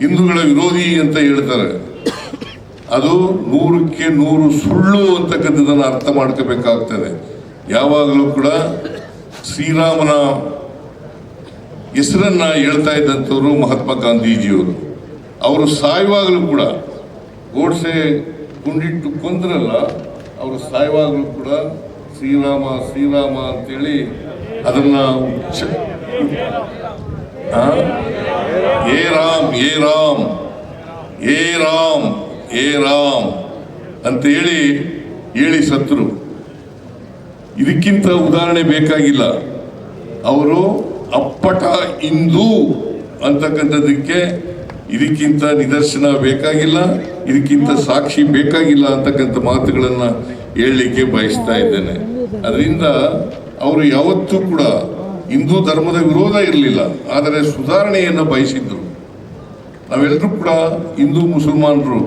ಹಿಂದೂಗಳ ವಿರೋಧಿ ಅಂತ ಹೇಳ್ತಾರೆ. ಅದು ನೂರಕ್ಕೆ ನೂರು ಸುಳ್ಳು ಅಂತಕ್ಕಂಥದ್ದನ್ನು ಅರ್ಥ ಮಾಡ್ಕೋಬೇಕಾಗ್ತದೆ. ಯಾವಾಗಲೂ ಕೂಡ ಶ್ರೀರಾಮನ ಹೆಸರನ್ನ ಹೇಳ್ತಾ ಇದ್ದಂಥವ್ರು ಮಹಾತ್ಮ ಗಾಂಧೀಜಿಯವರು. ಅವರು ಸಾಯುವಾಗಲೂ ಕೂಡ ಗೋಡ್ಸೆ ಕುಂಡಿಟ್ಟು ಕೊಂದ್ರಲ್ಲ, ಅವರು ಸಾಯುವಾಗಲೂ ಕೂಡ ಶ್ರೀರಾಮ ಶ್ರೀರಾಮ ಅಂತೇಳಿ ಅದನ್ನ? ಏ ಏ ರಾಮ್ ಏ ರಾಮ್ ಏ ರಾಮ್ ಅಂತೇಳಿ ಹೇಳಿ ಸತ್ರು. ಇದಕ್ಕಿಂತ ಉದಾಹರಣೆ ಬೇಕಾಗಿಲ್ಲ. ಅವರು ಅಪ್ಪಟ ಹಿಂದೂ ಅಂತಕ್ಕಂಥದ್ದಕ್ಕೆ ಇದಕ್ಕಿಂತ ನಿದರ್ಶನ ಬೇಕಾಗಿಲ್ಲ, ಇದಕ್ಕಿಂತ ಸಾಕ್ಷಿ ಬೇಕಾಗಿಲ್ಲ ಅಂತಕ್ಕಂಥ ಮಾತುಗಳನ್ನು ಹೇಳಲಿಕ್ಕೆ ಬಯಸ್ತಾ ಇದ್ದೇನೆ. ಅದರಿಂದ ಅವರು ಯಾವತ್ತೂ ಕೂಡ ಹಿಂದೂ ಧರ್ಮದ ವಿರೋಧ ಇರಲಿಲ್ಲ, ಆದರೆ ಸುಧಾರಣೆಯನ್ನು ಬಯಸಿದ್ರು. ನಾವೆಲ್ಲರೂ ಕೂಡ ಹಿಂದೂ ಮುಸಲ್ಮಾನರು.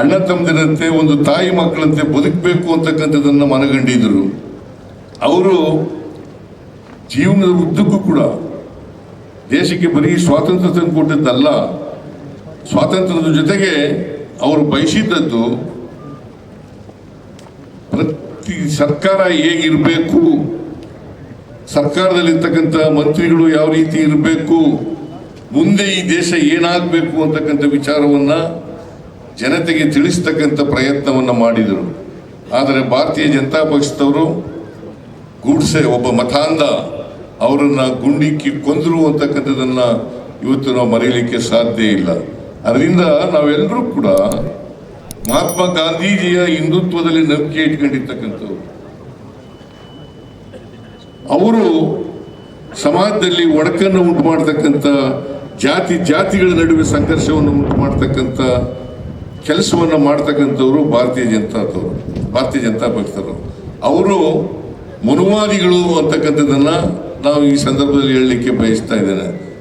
ಅಣ್ಣ ತಮ್ಮದಿರಂತೆ ಒಂದು ತಾಯಿ ಮಕ್ಕಳಂತೆ ಬದುಕಬೇಕು ಅಂತಕ್ಕಂಥದ್ದನ್ನು ಮನಗಂಡಿದ್ರು. ಅವರು ಜೀವನದ ಉದ್ದಕ್ಕೂ ಕೂಡ ದೇಶಕ್ಕೆ ಬರೀ ಸ್ವಾತಂತ್ರ್ಯ ತಂದು ಕೊಟ್ಟದ್ದಲ್ಲ ಸ್ವಾತಂತ್ರ್ಯದ ಜೊತೆಗೆ ಅವರು ಬಯಸಿದ್ದದ್ದು ಪ್ರತಿ ಸರ್ಕಾರ ಹೇಗಿರಬೇಕು, ಸರ್ಕಾರದಲ್ಲಿರ್ತಕ್ಕಂಥ ಮಂತ್ರಿಗಳು ಯಾವ ರೀತಿ ಇರಬೇಕು ಮುಂದೆ ಈ ದೇಶ ಏನಾಗಬೇಕು ಅಂತಕ್ಕಂಥ ವಿಚಾರವನ್ನ ಜನತೆಗೆ ತಿಳಿಸ್ತಕ್ಕಂಥ ಪ್ರಯತ್ನವನ್ನು ಮಾಡಿದರು. ಆದರೆ ಭಾರತೀಯ ಜನತಾ ಪಕ್ಷದವರು ಗೂಡ್ಸೆ ಒಬ್ಬ ಮತಾಂಧ, ಅವರನ್ನ ಗುಂಡಿಕ್ಕಿ ಕೊಂದರು ಅಂತಕ್ಕಂಥದ್ದನ್ನ ಇವತ್ತು ನಾವು ಮರೆಯಲಿಕ್ಕೆ ಸಾಧ್ಯ ಇಲ್ಲ. ಅದರಿಂದ ನಾವೆಲ್ಲರೂ ಕೂಡ ಮಹಾತ್ಮ ಗಾಂಧೀಜಿಯ ಹಿಂದುತ್ವದಲ್ಲಿ ನಂಬಿಕೆ ಇಟ್ಕೊಂಡಿರ್ತಕ್ಕಂಥವ್ರು. ಅವರು ಸಮಾಜದಲ್ಲಿ ಒಡಕನ್ನು ಉಂಟು ಮಾಡತಕ್ಕಂಥ ಜಾತಿ, ಜಾತಿಗಳ ನಡುವೆ ಸಂಘರ್ಷವನ್ನು ಉಂಟು ಮಾಡತಕ್ಕಂಥ ಕೆಲಸವನ್ನು ಮಾಡ್ತಕ್ಕಂಥವ್ರು ಭಾರತೀಯ ಜನತಾದವರು, ಭಾರತೀಯ ಜನತಾ ಪಕ್ಷದವರು. ಅವರು ಮನುವಾದಿಗಳು ಅಂತಕ್ಕಂಥದ್ದನ್ನು ನಾವು ಈ ಸಂದರ್ಭದಲ್ಲಿ ಹೇಳಲಿಕ್ಕೆ ಬಯಸ್ತಾ ಇದ್ದೇನೆ.